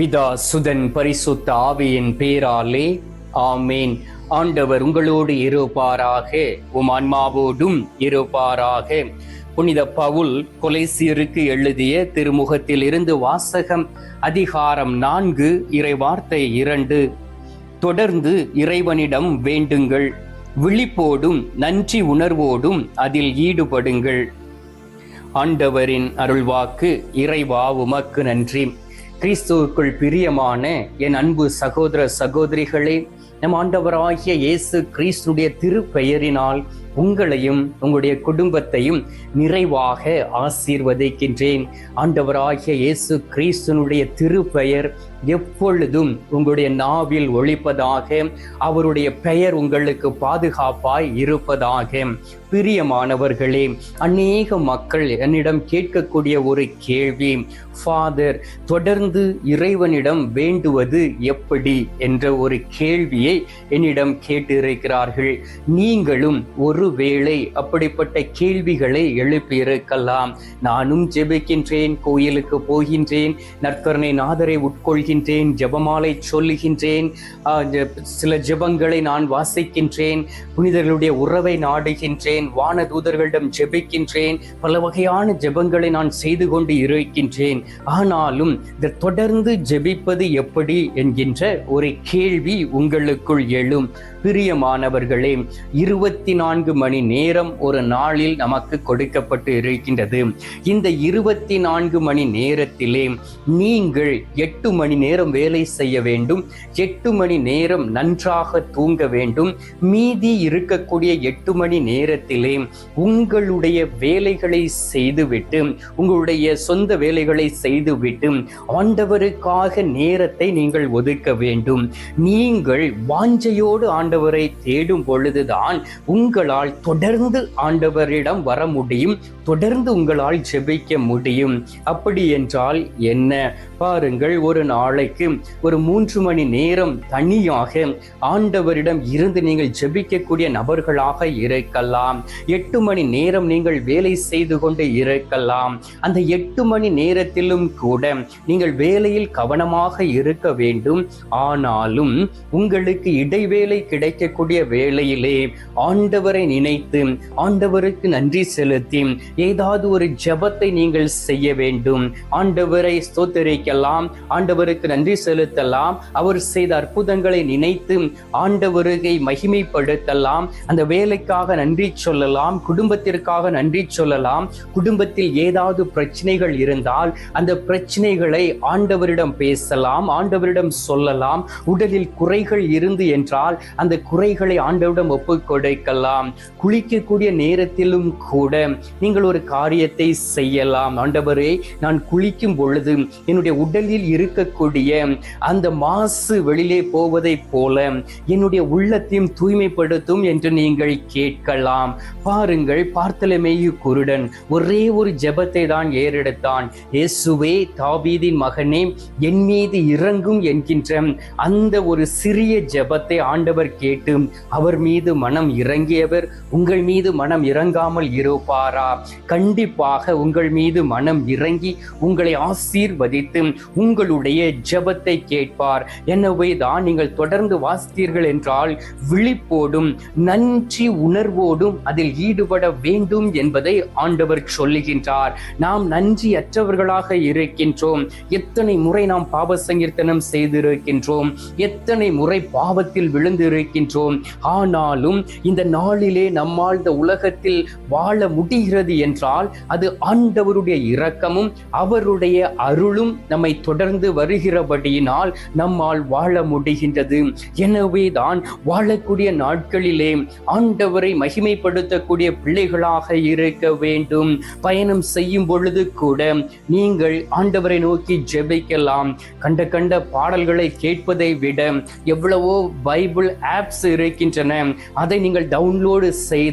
பிதா சுதன் பரிசுத்த ஆவியின் பேராலே ஆமேன். ஆண்டவர் உங்களோடு இருப்பாராக உம் ஆன்மாவோடும் இருப்பாராக. புனித பவுல் கொலைசியருக்கு எழுதிய திருமுகத்தில் இருந்து வாசகம் அதிகாரம் நான்கு இறைவார்த்தை இரண்டு. தொடர்ந்து இறைவனிடம் வேண்டுங்கள் விழிப்போடும் நன்றி உணர்வோடும் அதில் ஈடுபடுங்கள். ஆண்டவரின் அருள்வாக்கு இறைவா உமக்கு நன்றி. கிறிஸ்துவுக்குள் பிரியமான என் அன்பு சகோதர சகோதரிகளே நம் ஆண்டவராகிய இயேசு கிறிஸ்துடைய திருப்பெயரினால் உங்களையும் உங்களுடைய குடும்பத்தையும் நிறைவாக ஆசீர்வதிக்கின்றேன். ஆண்டவராகிய இயேசு கிறிஸ்துனுடைய திருப்பெயர் எப்பொழுதும் உங்களுடைய நாவில் ஒழிப்பதாக அவருடைய பெயர் உங்களுக்கு பாதுகாப்பாய் இருப்பதாக. பிரியமானவர்களே அநேக மக்கள் என்னிடம் கேட்கக்கூடிய ஒரு கேள்வி ஃபாதர் தொடர்ந்து இறைவனிடம் வேண்டுவது எப்படி? என்ற ஒரு கேள்வியை என்னிடம் கேட்டிருக்கிறார்கள். நீங்களும் ஒரு ஒருவேளை அப்படிப்பட்ட கேள்விகளை எழுப்பியிருக்கலாம். நானும் ஜெபிக்கின்றேன் கோயிலுக்கு போகின்றேன் நற்கருணை நாதரை உட்கொள்கின்றேன் ஜபமாலை சொல்லுகின்றேன் சில ஜெபங்களை நான் வாசிக்கின்றேன் புனிதர்களுடைய உறவை நாடுகின்றேன் வான தூதர்களிடம் ஜெபிக்கின்றேன் பல வகையான ஜெபங்களை நான் செய்து கொண்டு இருக்கின்றேன். ஆனாலும் இந்த தொடர்ந்து ஜெபிப்பது எப்படி என்கின்ற ஒரு கேள்வி உங்களுக்குள் எழும். பிரியமானவர்களே இருபத்தி நான்கு மணி நேரம் ஒரு நாளில் நமக்கு கொடுக்கப்பட்டு இருக்கின்றது. இந்த இருபத்தி நான்கு மணி நேரத்திலே நீங்கள் எட்டு மணி நேரம் வேலை செய்ய வேண்டும். எட்டு மணி நேரம் நன்றாக தூங்க வேண்டும். மீதி இருக்கக்கூடிய எட்டு மணி நேரத்திலே உங்களுடைய வேலைகளை செய்துவிட்டு உங்களுடைய சொந்த வேலைகளை செய்துவிட்டு ஆண்டவருக்காக நேரத்தை நீங்கள் ஒதுக்க வேண்டும். நீங்கள் வாஞ்சையோடு ஆண்டவரை தேடும் பொழுதுதான் உங்களால் தொடர்ந்து ஆண்டவரிடம் வர முடியும் தொடர்ந்து உங்களால் ஜெபிக்க முடியும். அப்படி என்றால் என்ன? பாருங்கள் ஒரு நாளைக்கு ஒரு மூன்று மணி நேரம் தனியாக ஆண்டவரிடம் இருந்து நீங்கள் ஜெபிக்கக்கூடிய நபர்களாக இருக்கலாம். எட்டு மணி நேரம் நீங்கள் வேலை செய்து கொண்டு இருக்கலாம். அந்த எட்டு மணி நேரத்திலும் கூட நீங்கள் வேலையில் கவனமாக இருக்க வேண்டும். ஆனாலும் உங்களுக்கு இடைவேளை கிடைக்கக்கூடிய வேலையிலே ஆண்டவரை நினைத்து ஆண்டவருக்கு நன்றி செலுத்தி ஏதாவது ஒரு ஜெபத்தை நீங்கள் செய்ய வேண்டும். ஆண்டவரை ஸ்தோத்தரிக்கலாம். ஆண்டவருக்கு நன்றி செலுத்தலாம். அவர் செய்த அற்புதங்களை நினைத்து ஆண்டவருகை மகிமைப்படுத்தலாம். அந்த வேலைக்காக நன்றி சொல்லலாம். குடும்பத்திற்காக நன்றி சொல்லலாம். குடும்பத்தில் ஏதாவது பிரச்சனைகள் இருந்தால் அந்த பிரச்சனைகளை ஆண்டவரிடம் பேசலாம். ஆண்டவரிடம் சொல்லலாம். உடலில் குறைகள் இருந்து என்றால் அந்த குறைகளை ஆண்டவரிடம் ஒப்பு கொடுக்கலாம் குளிக்கக்கூடிய நேரத்திலும் கூட நீங்கள் ஒரு காரியத்தை செய்யலாம். ஆண்டவரே நான் குளிக்கும் பொழுது என்னுடைய உடலில் இருக்கக்கூடிய அந்த மாசு வெளியிலே போவதைப் போல என்னுடைய உள்ளத்தையும் தூய்மைப்படுத்தும் என்று நீங்கள் கேட்கலாம். பாருங்கள் பார்த்தலமேயு குருடன் ஒரே ஒரு ஜெபத்தை தான் ஏறெடுத்தான். இயேசுவே தாபீதின் மகனே என் மீது இறங்கும் என்கின்ற அந்த ஒரு சிறிய ஜெபத்தை ஆண்டவர் கேட்டு அவர் மீது மனம் இறங்கியவர் உங்கள் மீது மனம் இறங்காமல் இருப்பாரா? கண்டிப்பாக உங்கள் மீது மனம் இறங்கி உங்களை ஆசீர்வதித்து உங்களுடைய ஜபத்தை கேட்பார். எனவே தான் நீங்கள் தொடர்ந்து வாசித்தீர்கள் என்றால் விழிப்போடும் நன்றி உணர்வோடும் அதில் ஈடுபட வேண்டும் என்பதை ஆண்டவர் சொல்லுகின்றார். நாம் நன்றி அற்றவர்களாக இருக்கின்றோம். எத்தனை முறை நாம் பாவ சங்கீர்த்தனம் செய்திருக்கின்றோம். எத்தனை முறை பாவத்தில் விழுந்திருக்கின்றோம். ஆனாலும் இந்த நாளிலே நம்மால் இந்த உலகத்தில் வாழ முடிகிறது என்றால் அது ஆண்டவருடைய இரக்கமும் அவருடைய அருளும் நம்மை தொடர்ந்து வருகிறபடியினால் நம்மால் வாழ முடிகின்றது. எனவே தான் வாழக்கூடிய நாட்களிலே ஆண்டவரை மகிமைப்படுத்தக்கூடிய பிள்ளைகளாக இருக்க வேண்டும். பயணம் செய்யும் பொழுது கூட நீங்கள் ஆண்டவரை நோக்கி ஜெபிக்கலாம். கண்ட கண்ட பாடல்களை கேட்பதை விட எவ்வளவோ பைபிள் ஆப்ஸ் இருக்கின்றன. அதை நீங்கள் டவுன்லோடு செய்து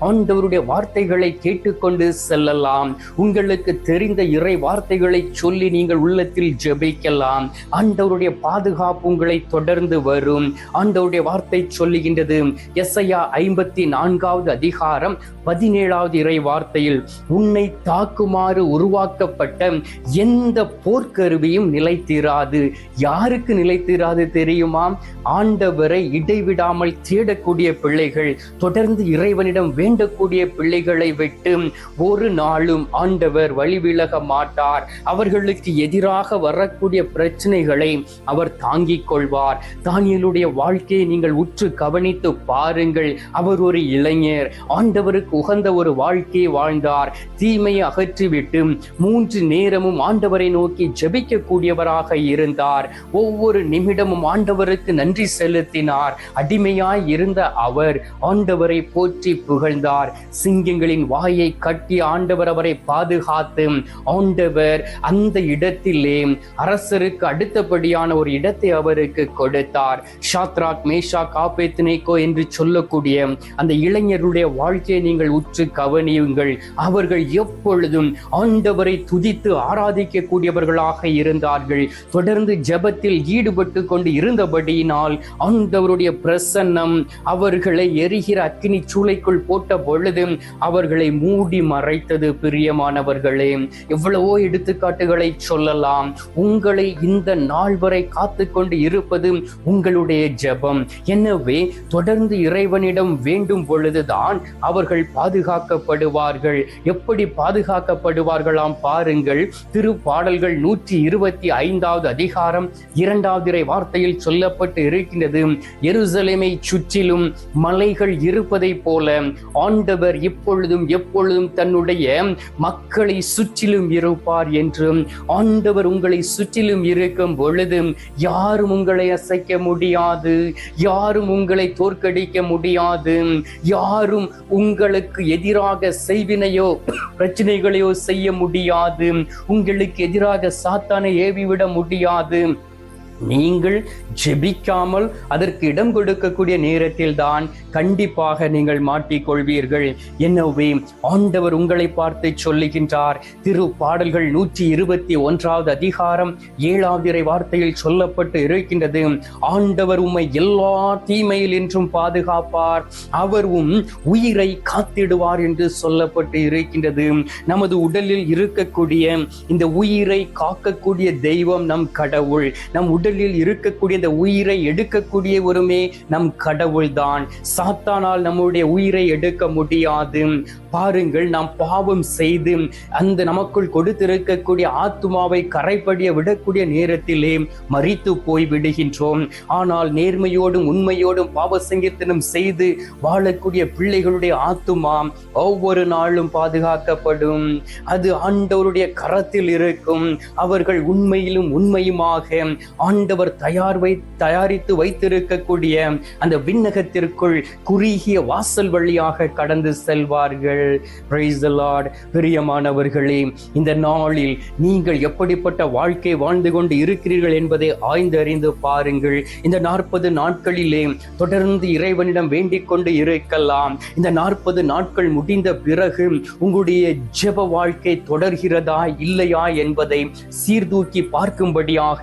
ஆண்டவருடைய வார்த்தைகளை கேட்டுக்கொண்டு செல்லலாம். உங்களுக்கு தெரிந்த இறை வார்த்தைகளை சொல்லி நீங்கள் உள்ளத்தில் ஜெபிக்கலாம். ஆண்டவருடைய பாதுகாப்பு உங்களை தொடர்ந்து வரும். ஆண்டவருடைய வார்த்தை சொல்லுகின்றது. எஸ்ஐயா ஐம்பத்தி நான்காவது அதிகாரம் பதினேழாவது இறை வார்த்தையில் உன்னை தாக்குமாறு உருவாக்கப்பட்ட எந்த போர்க்கருவியும் நிலைத்திராது. யாருக்கு நிலைத்திராது தெரியுமா? ஆண்டவரை இடைவிடாமல் தேடக்கூடிய பிள்ளைகள் தொடர்ந்து இறைவனிடம் வேண்டக்கூடிய பிள்ளைகளை விட்டு ஒரு நாளும் ஆண்டவர் வழிவிலக மாட்டார். அவர்களுக்கு எதிராக வரக்கூடிய பிரச்சனைகளை அவர் தாங்கிக் கொள்வார். தானியலுடைய வாழ்க்கையை நீங்கள் உற்று கவனித்து பாருங்கள். அவர் ஒரு இளைஞர். ஆண்டவருக்கு உகந்த ஒரு வாழ்க்கையை வாழ்ந்தார். தீமையை அகற்றிவிட்டு மூன்று நேரமும் ஆண்டவரை நோக்கி ஜபிக்கக்கூடியவராக இருந்தார். ஒவ்வொரு நிமிடமும் ஆண்டவருக்கு நன்றி செலுத்தினார். அடிமையாய் இருந்த அவர் ஆண்டவரை போற்றி புகழ்ந்தார். சிங்கங்களின் வாயை கட்டி ஆண்டவர் அவரை பாதுகாத்து ஆண்டவர் அந்த இடத்திலே அரசருக்கு அடுத்தபடியான ஒரு இடத்தை அவருக்கு கொடுத்தார். ஷாத்ராக் மேஷா காப்பேத்னேகோ என்று சொல்லக்கூடிய அந்த இளைஞருடைய வாழ்க்கையை நீங்கள் உற்று கவனியுங்கள். அவர்கள் எப்பொழுதும் ஆண்டவரை துதித்து ஆராதிக்கக்கூடியவர்களாக இருந்தார்கள். தொடர்ந்து ஜபத்தில் ஈடுபட்டு கொண்டு இருந்தபடியினால் ஆண்டவருடைய பிரசன்னம் அவர்களை எரிகிற அக்கினி அக்னி சூளைக்குள் போட்ட பொழுது அவர்களை மூடி மறைத்தது பிரியமானவர்களே. எவ்வளவோ எடுத்துக்காட்டுகளை சொல்லலாம். உங்களை இந்த நாள் வரை காத்து கொண்டு இருப்பது உங்களுடைய ஜெபம். எனவே தொடர்ந்து இறைவனிடம் வேண்டும் பொழுதுதான் அவர்கள் பாதுகாக்கப்படுவார்கள். எப்படி பாதுகாக்கப்படுவார்களாம் பாருங்கள். திருப்பாடல்கள் நூற்றி இருபத்தி ஐந்தாவது அதிகாரம் இரண்டாவது இறை வார்த்தையில் சொல்லப்பட்டு இருக்கின்றது. எருசலேமை சுற்றிலும் மலைகள் இருப்பது இருப்பதைப் போல ஆண்டவர் இப்பொழுதும் எப்பொழுதும் தன்னுடைய மக்களை சுற்றிலும் இருப்பார் என்றும் ஆண்டவர் உங்களை சுற்றிலும் இருக்கும் பொழுது யாரும் உங்களை அசைக்க முடியாது யாரும் உங்களை தோற்கடிக்க முடியாது யாரும் உங்களுக்கு எதிராக செய்வினையோ பிரச்சனைகளையோ செய்ய முடியாது உங்களுக்கு எதிராக சாத்தானை ஏவிவிட முடியாது. நீங்கள் ஜெபிக்காமல் அதற்கு இடம் கொடுக்கக்கூடிய நேரத்தில் தான் கண்டிப்பாக நீங்கள் மாட்டிக்கொள்வீர்கள். எனவே ஆண்டவர் உங்களை பார்த்து சொல்லுகின்றார். திரு பாடல்கள் நூற்றி இருபத்தி ஒன்றாவது அதிகாரம் ஏழாவது இறை வார்த்தையில் சொல்லப்பட்டு இருக்கின்றது. ஆண்டவர் உம்மை எல்லா தீமையில் என்றும் பாதுகாப்பார். அவரும் உயிரை காத்திடுவார் என்று சொல்லப்பட்டு இருக்கின்றது. நமது உடலில் இருக்கக்கூடிய இந்த உயிரை காக்கக்கூடிய தெய்வம் நம் கடவுள். நம் உடல் உடலில் இருக்கக்கூடிய இந்த உயிரை எடுக்கக்கூடிய ஒருமே நம் கடவுள்தான். சாத்தானால் நம்முடைய உயிரை எடுக்க முடியாது. பாருங்கள் நாம் பாவம் செய்து அந்த நமக்குள் கொடுத்திருக்கக்கூடிய ஆத்துமாவை கரைப்படிய விடக்கூடிய நேரத்திலே மறித்து போய் விடுகின்றோம். ஆனால் நேர்மையோடும் உண்மையோடும் பாவ சங்கீர்த்தனம் செய்து வாழக்கூடிய பிள்ளைகளுடைய ஆத்துமா ஒவ்வொரு நாளும் பாதுகாக்கப்படும். அது ஆண்டவருடைய கரத்தில் இருக்கும். அவர்கள் உண்மையிலும் உண்மையுமாக ஆண்டவர் தயார் வை தயாரித்து வைத்திருக்கக்கூடிய அந்த விண்ணகத்திற்குள் குறுகிய வாசல் வழியாக கடந்து செல்வார்கள். இருக்கிறார்கள் பிரைஸ் த லார்ட் பிரியமானவர்களே இந்த நாளில் நீங்கள் எப்படிப்பட்ட வாழ்க்கை வாழ்ந்து கொண்டு இருக்கிறீர்கள் என்பதை ஆய்ந்தறிந்து பாருங்கள். இந்த நாற்பது நாட்களிலே தொடர்ந்து இறைவனிடம் வேண்டிக் கொண்டு இருக்கலாம். இந்த நாற்பது நாட்கள் முடிந்த பிறகு உங்களுடைய ஜெப வாழ்க்கை தொடர்கிறதா இல்லையா என்பதை சீர்தூக்கி பார்க்கும்படியாக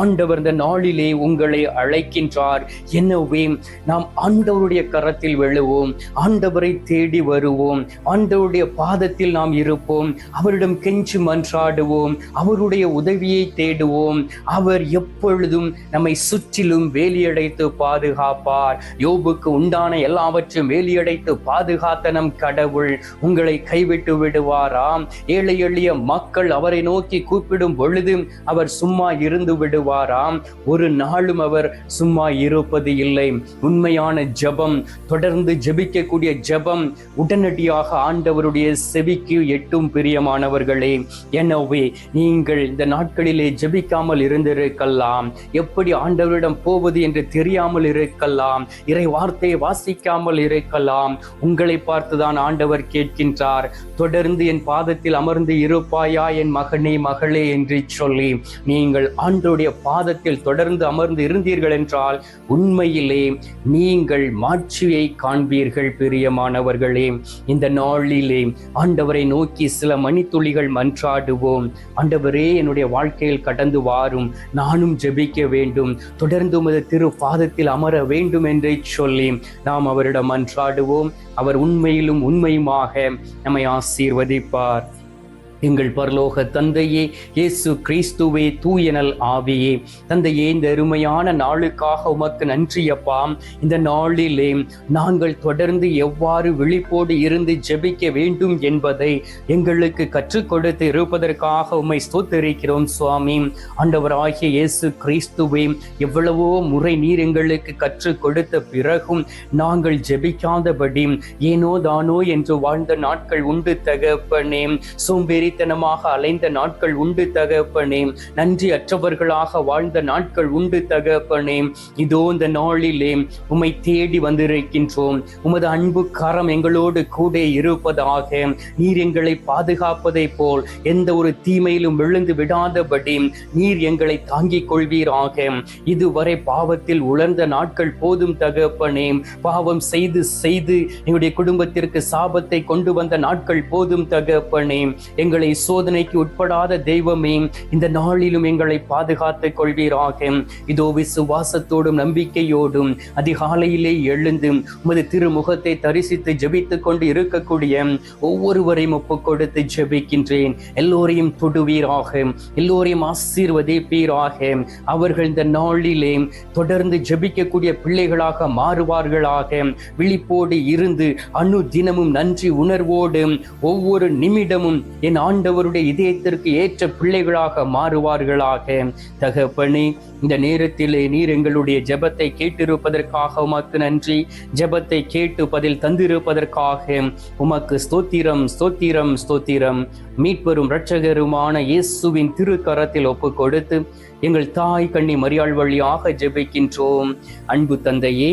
ஆண்டவர் இந்த நாளிலே உங்களை அழைக்கின்றார். எனவே நாம் ஆண்டவருடைய கரத்தில் விழுவோம். ஆண்டவரை தேடி வருவோம். ஆண்டவருடைய பாதத்தில் நாம் இருப்போம். அவரிடம் கெஞ்சி மன்றாடுவோம். அவருடைய உதவியை தேடுவோம். அவர் எப்பொழுதும் நம்மை சுற்றிலும் வேலியடைத்து பாதுகாப்பார். யோபுக்கு உண்டான எல்லாவற்றையும் வேலியடைத்து பாதுகாத்த நம் கடவுள் உங்களை கைவிட்டு விடுவாராம். ஏழை எளிய மக்கள் அவரை நோக்கி கூப்பிடும் பொழுது அவர் சும்மா இருந்து விடுவாராம். ஒரு நாளும் அவர் சும்மா இருப்பது இல்லை. உண்மையான ஜபம் தொடர்ந்து ஜபிக்கக்கூடிய ஜபம் உடனடியாக வழியாக ஆண்டவருடைய செவிக்கு எட்டும் பிரியமானவர்களே எனவே நீங்கள் இந்த நாட்களிலே ஜெபிக்காமல் இருந்திருக்கலாம். எப்படி ஆண்டவரிடம் போவது என்று தெரியாமல் இருக்கலாம். இறை வார்த்தையை வாசிக்காமல் இருக்கலாம். உங்களை பார்த்துதான் ஆண்டவர் கேட்கின்றார். தொடர்ந்து என் பாதத்தில் அமர்ந்து இருப்பாயா என் மகனே மகளே என்று சொல்லி நீங்கள் ஆண்டவருடைய பாதத்தில் தொடர்ந்து அமர்ந்து இருந்தீர்கள் என்றால் உண்மையிலே நீங்கள் மாட்சியை காண்பீர்கள் பிரியமானவர்களே. இந்த நாளிலே ஆண்டவரை நோக்கி சில மணித்துளிகள் மன்றாடுவோம். ஆண்டவரே என்னுடைய வாழ்க்கையில் கடந்து வாரும். நானும் ஜெபிக்க வேண்டும். தொடர்ந்து உமது திரு பாதத்தில் அமர வேண்டும் என்றே சொல்லி நாம் அவரிடம் மன்றாடுவோம். அவர் உண்மையிலும் உண்மையுமாக நம்மை ஆசீர்வதிப்பார். எங்கள் பரலோக தந்தையே இயேசு கிறிஸ்துவே தூயனல் ஆவியே. தந்தையே இந்த அருமையான நாளுக்காக உமக்கு நன்றியப்பா இந்த நாளிலே நாங்கள் தொடர்ந்து எவ்வாறு விழிப்போடு இருந்து ஜெபிக்க வேண்டும் என்பதை எங்களுக்கு கற்றுக் கொடுத்து இருப்பதற்காக உம்மை ஸ்தோத்தரிக்கிறோம் சுவாமி. ஆண்டவராகிய இயேசு கிறிஸ்துவே எவ்வளவோ முறை நீர் எங்களுக்கு கற்றுக் கொடுத்த பிறகும் நாங்கள் ஜெபிக்காதபடி ஏனோ தானோ என்று வாழ்ந்த நாட்கள் உண்டு தகப்பனே. சோம்பேறி வேலைத்தனமாக அலைந்த நாட்கள் உண்டு தகப்பனே. நன்றி அற்றவர்களாக வாழ்ந்த நாட்கள் உண்டு தகப்பனே. இதோ இந்த நாளிலே உமை தேடி வந்திருக்கின்றோம். உமது அன்பு கரம் எங்களோடு கூட இருப்பதாக. நீர் எங்களை பாதுகாப்பதை போல் எந்த ஒரு தீமையிலும் விழுந்து விடாதபடி நீர் எங்களை தாங்கிக் கொள்வீராக. இதுவரை பாவத்தில் உலர்ந்த நாட்கள் போதும் தகப்பனே. பாவம் செய்து செய்து எங்களுடைய குடும்பத்திற்கு சாபத்தை கொண்டு வந்த நாட்கள் போதும் தகப்பனே. எங்களை எங்களை சோதனைக்கு உட்படாத தெய்வமே இந்த நாளிலும் எங்களை பாதுகாத்துக் கொள்வீராக. இதோ விசுவாசத்தோடும் நம்பிக்கையோடும் அதிகாலையிலே எழுந்து உமது திருமுகத்தை தரிசித்து ஜெபித்துக் கொண்டு இருக்கக்கூடிய ஒவ்வொருவரையும் ஒப்புக் கொடுத்து ஜபிக்கின்றேன். எல்லோரையும் தொடுவீராக எல்லோரையும் ஆசீர்வதிப்பீராக. அவர்கள் இந்த நாளிலே தொடர்ந்து ஜபிக்கக்கூடிய பிள்ளைகளாக மாறுவார்களாக. விழிப்போடு இருந்து அணு தினமும் நன்றி உணர்வோடு ஒவ்வொரு நிமிடமும் என் ஆண்டவருடைய இதயத்திற்கு ஏற்ற பிள்ளைகளாக மாறுவார்களாக. தகப்பனே இந்த நேரத்திலே நீர் எங்களுடைய ஜெபத்தை கேட்டிருப்பதற்காக உமக்கு நன்றி. ஜெபத்தை கேட்டு பதில் தந்திருப்பதற்காக உமக்கு ஸ்தோத்திரம் ஸ்தோத்திரம் ஸ்தோத்திரம். மீட்பெரும் இரட்சகருமான இயேசுவின் திருக்கரத்தில் ஒப்பு கொடுத்து எங்கள் தாய் கண்ணி மரியாள் வழியாக ஜெபிக்கின்றோம். அன்பு தந்தையே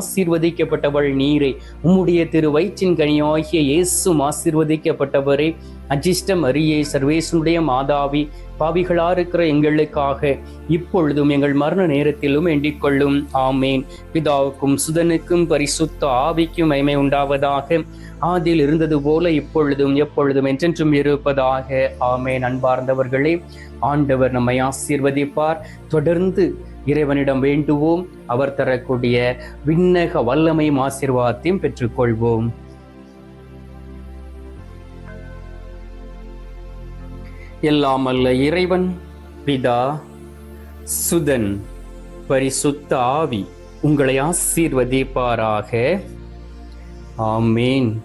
ஆசீர்வதிக்கப்பட்டவள் நீரே. உம்முடைய திரு வயிற்றின் கனியாகிய இயேசும் ஆசீர்வதிக்கப்பட்டவரே. அஜிஷ்டம் அரியே சர்வேசனுடைய மாதாவி. பாவிகளா இருக்கிற எங்களுக்காக இப்பொழுதும் எங்கள் மரண நேரத்திலும் எண்ணிக்கொள்ளும் ஆமேன். பிதாவுக்கும் சுதனுக்கும் பரிசுத்த ஆவிக்கும் மைமை உண்டாவதாக. ஆதியில் இருந்தது போல இப்பொழுதும் எப்பொழுதும் என்றென்றும் இருப்பதாக. ஆமேன். அன்பார்ந்தவர்களே ஆண்டவர் நம்மை ஆசீர்வதிப்பார். தொடர்ந்து இறைவனிடம் வேண்டுவோம். அவர் தரக்கூடிய விண்ணக வல்லமையும் ஆசிர்வாதத்தையும் பெற்றுக்கொள்வோம். எல்லாம் அல்ல இறைவன் பிதா சுதன் பரிசுத்த ஆவி உங்களை ஆசீர்வதிப்பாராக. ஆமேன்.